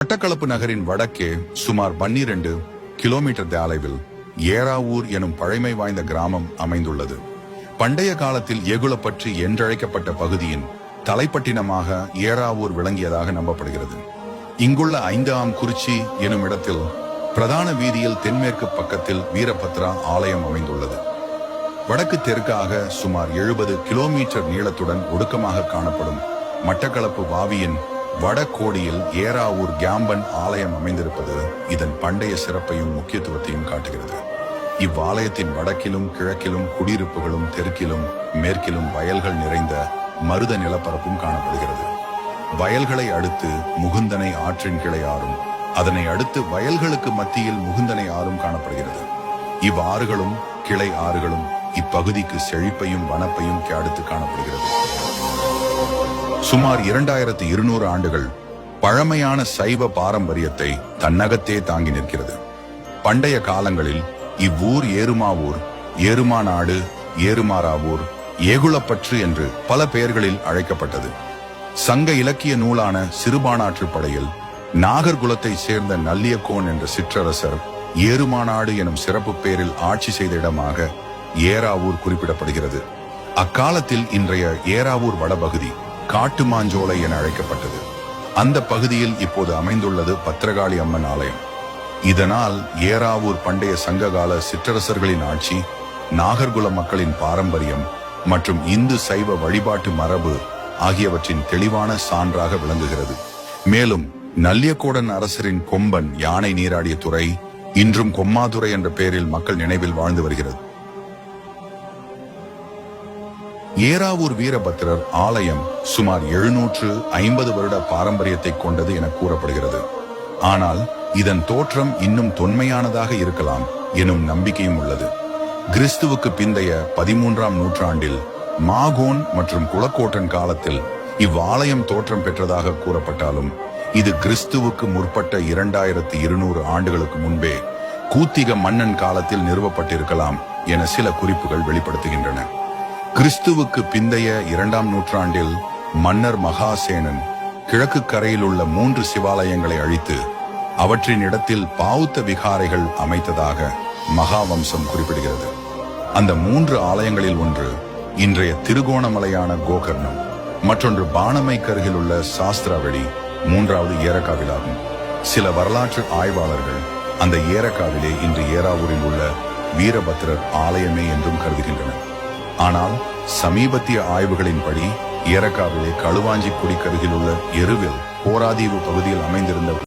மட்டக்களப்பு நகரின் வடக்கே சுமார் பன்னிரண்டு கிலோமீட்டர் தொலைவில் ஏறாவூர் எனும் பழமை வாய்ந்த கிராமம் அமைந்துள்ளது. பண்டைய காலத்தில் எகுலப்பற்றி என்றழைக்கப்பட்ட பகுதியின் தலைப்பட்டினமாக ஏறாவூர் விளங்கியதாக நம்பப்படுகிறது. இங்குள்ள ஐந்தாம் குறிச்சி எனும் இடத்தில் பிரதான வீதியில் தென்மேற்கு பக்கத்தில் வீரபத்ரா ஆலயம் அமைந்துள்ளது. வடக்கு தெற்காக சுமார் எழுபது கிலோமீட்டர் நீளத்துடன் ஒடுக்கமாக காணப்படும் மட்டக்களப்பு வாவியின் வடகோடியில் ஏறாவூர் கியாம்பன் ஆலயம் அமைந்திருப்பது இதன் பண்டைய சிறப்பையும் முக்கியத்துவத்தையும் காட்டுகிறது. இவ்வாலயத்தின் வடக்கிலும் கிழக்கிலும் குடியிருப்புகளும் தெற்கிலும் மேற்கிலும் வயல்கள் நிறைந்த மருத நிலப்பரப்பும் காணப்படுகிறது. வயல்களை அடுத்து முகுந்தனை ஆற்றின் கிளை ஆறும் அதனை அடுத்து வயல்களுக்கு மத்தியில் முகுந்தனை ஆறும் காணப்படுகிறது. இவ்வாறுகளும் கிளை ஆறுகளும் இப்பகுதிக்கு செழிப்பையும் வனப்பையும் அடுத்து காணப்படுகிறது. சுமார் இரண்டாயிரத்து இருநூறு ஆண்டுகள் பழமையான சைவ பாரம்பரியத்தை தன்னகத்தே தாங்கி நிற்கிறது. பண்டைய காலங்களில் இவ்வூர் ஏறுமாவூர் ஏறுமாநாடு ஏறுமாறாவூர் ஏகுளப்பற்று என்று பல பெயர்களில் அழைக்கப்பட்டது. சங்க இலக்கிய நூலான சிறுபானாற்று படையில் நாகர்குலத்தை சேர்ந்த நல்லியக்கோன் என்ற சிற்றரசர் ஏறுமாநாடு எனும் சிறப்பு பெயரில் ஆட்சி செய்த இடமாக ஏறாவூர் குறிப்பிடப்படுகிறது. அக்காலத்தில் இன்றைய ஏறாவூர் வடபகுதி காட்டு மாஞ்சோலை என அழைக்கப்பட்டது. அந்த பகுதியில் இப்போது அமைந்துள்ளது பத்திரகாளி அம்மன் ஆலயம். இதனால் ஏறாவூர் பண்டைய சங்ககால சிற்றரசர்களின் ஆட்சி நாகர்குல மக்களின் பாரம்பரியம் மற்றும் இந்து சைவ வழிபாட்டு மரபு ஆகியவற்றின் தெளிவான சான்றாக விளங்குகிறது. மேலும் நல்லியக்கோடன் அரசரின் கொம்பன் யானை நீராடிய துறை இன்றும் கொம்மாதுரை என்ற பெயரில் மக்கள் நினைவில் வாழ்ந்து வருகிறது. ஏறாவூர் வீரபத்திரர் ஆலயம் சுமார் எழுநூற்று ஐம்பது வருட பாரம்பரியத்தை கொண்டது என கூறப்படுகிறது. ஆனால் இதன் தோற்றம் இன்னும் தொன்மையானதாக இருக்கலாம் எனும் நம்பிக்கையும் உள்ளது. கிறிஸ்துவுக்கு பிந்தைய பதிமூன்றாம் நூற்றாண்டில் மாகோன் மற்றும் குளக்கோட்டன் காலத்தில் இவ்வாலயம் தோற்றம் பெற்றதாக கூறப்பட்டாலும் இது கிறிஸ்துவுக்கு முற்பட்ட இரண்டாயிரத்தி இருநூறு ஆண்டுகளுக்கு முன்பே கூத்திக மன்னன் காலத்தில் நிறுவப்பட்டிருக்கலாம் என சில குறிப்புகள் வெளிப்படுத்துகின்றன. கிறிஸ்துவுக்கு பிந்தைய இரண்டாம் நூற்றாண்டில் மன்னர் மகாசேனன் கிழக்கு கரையில் உள்ள மூன்று சிவாலயங்களை அழித்து அவற்றின் இடத்தில் பாவுத்த விகாரைகள் அமைத்ததாக மகாவம்சம் குறிப்பிடுகிறது. அந்த மூன்று ஆலயங்களில் ஒன்று இன்றைய திருகோணமலையான கோகர்ணம் மற்றொன்று பானமைக்கருகில் உள்ள சாஸ்திராவடி மூன்றாவது ஏரக்காவிலாகும் சில வரலாற்று ஆய்வாளர்கள் அந்த ஏரக்காவிலே இன்று ஏராவூரில் உள்ள வீரபத்ரர் ஆலயமே என்றும் கருதுகின்றனர். ஆனால் சமீபத்திய ஆய்வுகளின்படி ஏரக்காவிலே களுவாஞ்சி குடிக்கருகில் உள்ள எருவில் போராதீவு பகுதியில் அமைந்திருந்த